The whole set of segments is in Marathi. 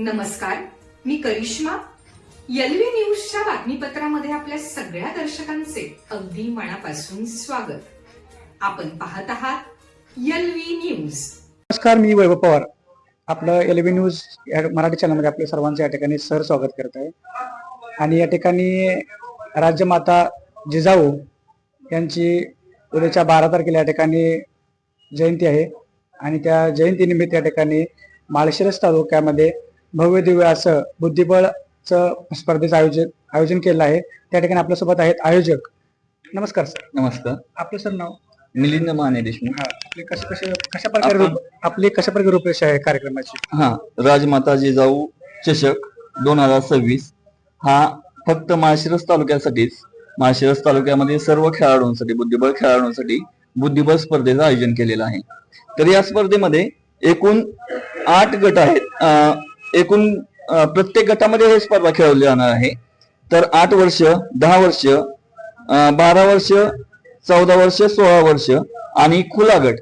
नमस्कार मी करिश्मा. यलवी न्यूजच्या बातमीपत्रामध्ये आपल्या सगळ्या दर्शकांचे अगदी मनापासून स्वागत. आपण पाहत आहात यलवी न्यूज. नमस्कार मी वैभव पवार. आपलं एल न्यूज या मराठी चॅनलमध्ये आपल्या सर्वांचं या ठिकाणी सर स्वागत करत आहे. आणि या ठिकाणी राज्यमाता जिजाऊ यांची उद्याच्या बारा तारखेला या ठिकाणी जयंती आहे. आणि त्या जयंतीनिमित्त या ठिकाणी माळशिरस तालुक्यामध्ये भव्य दिव्य असं बुद्धिबळचं स्पर्धेचं आयोजन आयोजन केलं आहे. त्या ठिकाणी आपल्यासोबत आहेत आयोजक. नमस्कार सर. नमस्कार. आपलं सर नाव? मिलिंद माने देशमुख. हा आपले कशा कशा कशा प्रकारे रूप- आपली कशा प्रकारे रूपरेषा आहे कार्यक्रमाची? हा राजमाता जिजाऊ चषक दोन हजार सव्वीस. हा फक्त माळशिरस तालुक्यासाठीच माळशिरस तालुक्यामध्ये सर्व खेळाडूंसाठी बुद्धिबळ खेळाडूंसाठी बुद्धिबळ स्पर्धेचं आयोजन केलेलं आहे. तर या स्पर्धेमध्ये एकूण आठ गट आहेत. अं, एकूण प्रत्येक गटामध्ये हे स्पर्धा खेळवली जाणार आहे. तर आठ वर्ष दहा वर्ष बारा वर्ष चौदा वर्ष सोळा वर्ष आणि खुला गट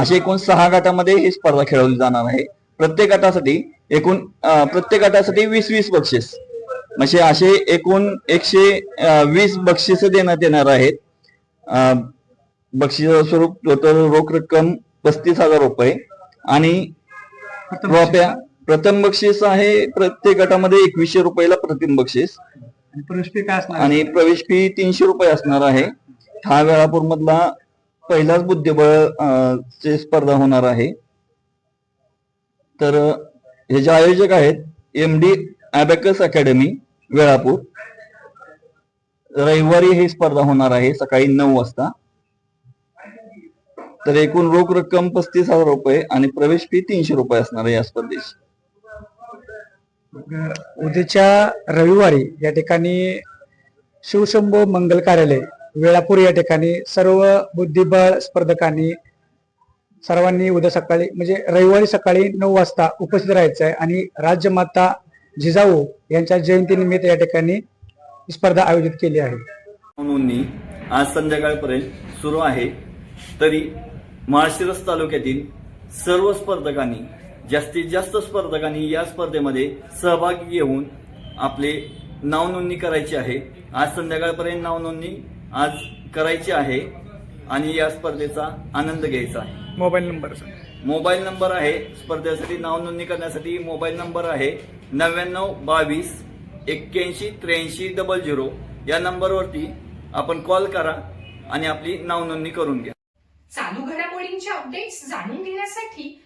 असे एकूण सहा गटामध्ये ही स्पर्धा खेळवली जाणार आहे. प्रत्येक गटासाठी एकूण प्रत्येक गटासाठी वीस वीस बक्षीस. म्हणजे असे एकूण एकशे वीस बक्षीस देण्यात येणार आहेत. बक्षीस स्वरूप टोटल रोख रक्कम पस्तीस हजार रुपये आणि ट्रॉफ्या प्रथम बक्षीस आहे प्रत्येक गटामध्ये एकवीसशे रुपयाला प्रथम बक्षीस. आणि प्रवेश fee काय असणार? आणि प्रवेश फी तीनशे रुपये असणार आहे. हा वेळापूर मधला पहिलाच बुद्धिबळ ची स्पर्धा होणार आहे. तर हे जे आयोजक आहेत M D abacus academy Velapur. रविवारी ही स्पर्धा होणार आहे सकाळी नऊ वाजता. तर एकूण रोख रक्कम पस्तीस हजार रुपये आणि प्रवेश फी तीनशे रुपये असणार आहे या स्पर्धेची. उद्याच्या रविवारी या ठिकाणी शिवशंभो मंगल कार्यालय वेळापूर या ठिकाणी सर्व बुद्धिबळ स्पर्धकांनी सर्वांनी उद्या सकाळी म्हणजे रविवारी सकाळी नऊ वाजता उपस्थित राहायचं आहे आणि राजमाता जिजाऊ यांच्या जयंतीनिमित्त या ठिकाणी स्पर्धा आयोजित केली आहे. नोंदणी आज संध्याकाळपर्यंत सुरू आहे. तरी माळशिरस तालुक्यातील सर्व स्पर्धकांनी जास्तीत जास्त स्पर्धकांनी या स्पर्धेमध्ये सहभागी घेऊन आपले नाव नोंदणी करायची आहे. आज संध्याकाळपर्यंत नाव नोंदणी आज करायची आहे आणि या स्पर्धेचा आनंद घ्यायचा आहे. मोबाईल नंबर मोबाईल नंबर आहे. स्पर्धेसाठी नाव नोंदणी करण्यासाठी मोबाईल नंबर आहे नव्याण्णव बावीस एक्क्याऐंशी त्र्याऐंशी डबल झिरो. या नंबरवरती आपण कॉल करा आणि आपली नाव नोंदणी करून घ्या. चालू घडामोडींचे अपडेट्स जाणून घेण्यासाठी